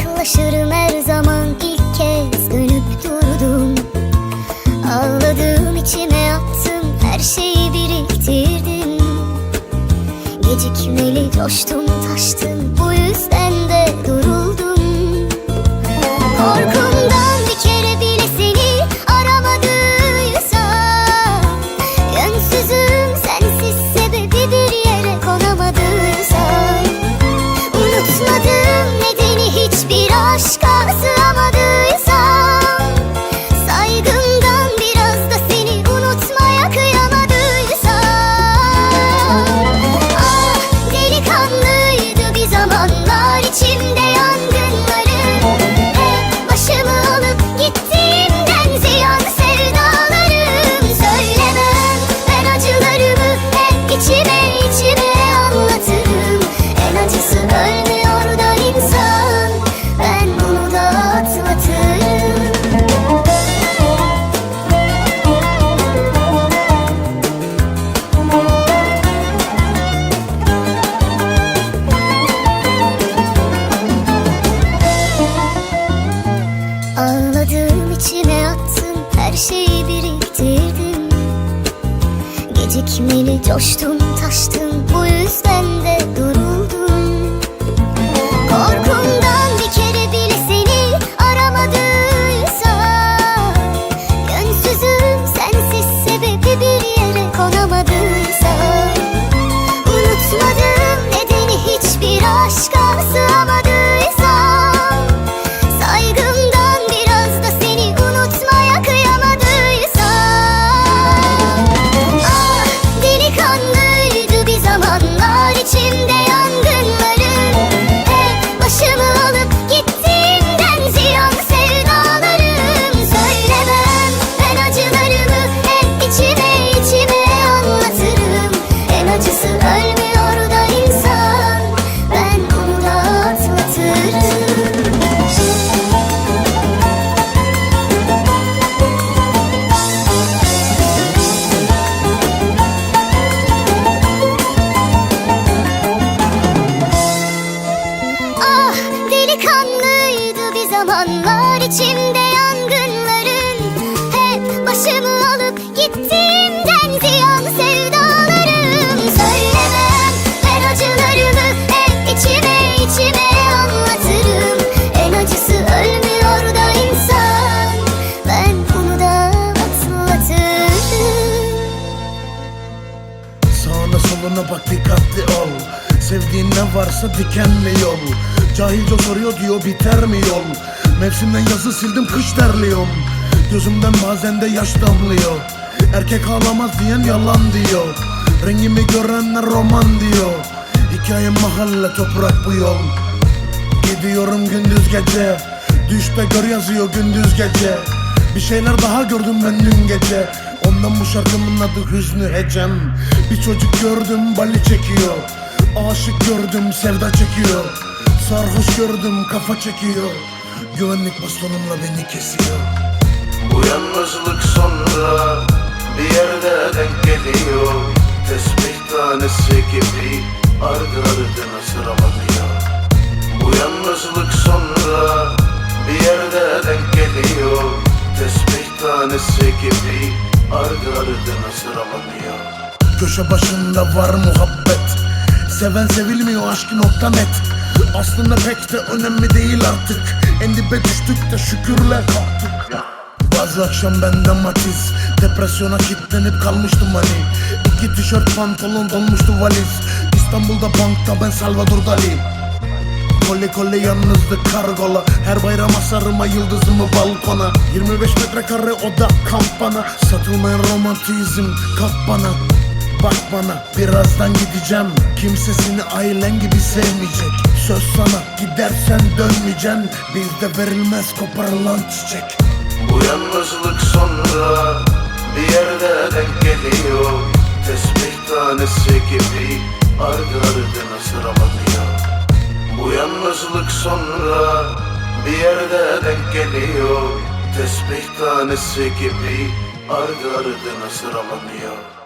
Şaşırım her zaman ilk kez. Dönüp durdum. Ağladım içime attım her şeyi biriktirdim Gecikmeli coştum taştım bu yüzden de duruldum. Korkumdan hep içime Gecikmeli coştum taştım bu yüzden de Soluna bak dikkatli ol. Sevdiğin ne varsa dikenli yol. Cahilce soruyor diyor biter mi yol? Mevsimden yazı sildim kış terliyorum. Gözümden bazen de yaş damlıyor. Erkek ağlamaz diyen yalan diyor. Rengimi görenler roman diyor. Hikayem mahalle toprak bu yol. Gidiyorum gündüz gece. Düşte gör yazıyor gündüz gece. Bir şeyler daha gördüm ben dün gece. Ondan bu şarkımın adı Hüznü Hecem Bir çocuk gördüm bali çekiyor. Aşık gördüm sevda çekiyor. Sarhoş gördüm kafa çekiyor. Güvenlik bastonumla beni kesiyor. Bu yalnızlık sonra bir yerde denk geliyor. Tesbih tanesi gibi ardı ardına sıralanıyor. Bu yalnızlık sonra bir yerde denk geliyor. Tesbih tanesi gibi ardı ardına sıralanıyor Köşe başında var muhabbet. Seven sevilmiyor aşkı nokta net. Aslında pek de önemli değil artık. En dibe düştük de şükürle kalktık. Bazı akşam bende matiz. Depresyona kilitlenip kalmıştım hani İki tişört pantolon dolmuştu valiz. İstanbul'da bankta ben Salvador Dali Kole kole yalnızlık kargola. Her bayram asarıma yıldızımı balkona. 25 metrekare oda kamp bana Satılmayan romantizm kap bana Bak bana birazdan gideceğim. Kimsesini ailen gibi sevmeyecek. Söz sana gidersen dönmeyeceksin Bizde verilmez koparılan çiçek. Bu yalnızlık sonra bir yerde denk geliyor. Tesbih tanesi gibi ardı ardına sıralanıyor. Bu yalnızlık sonra bir yerde denk geliyor. Tesbih tanesi gibi ardı ardına sıralanıyor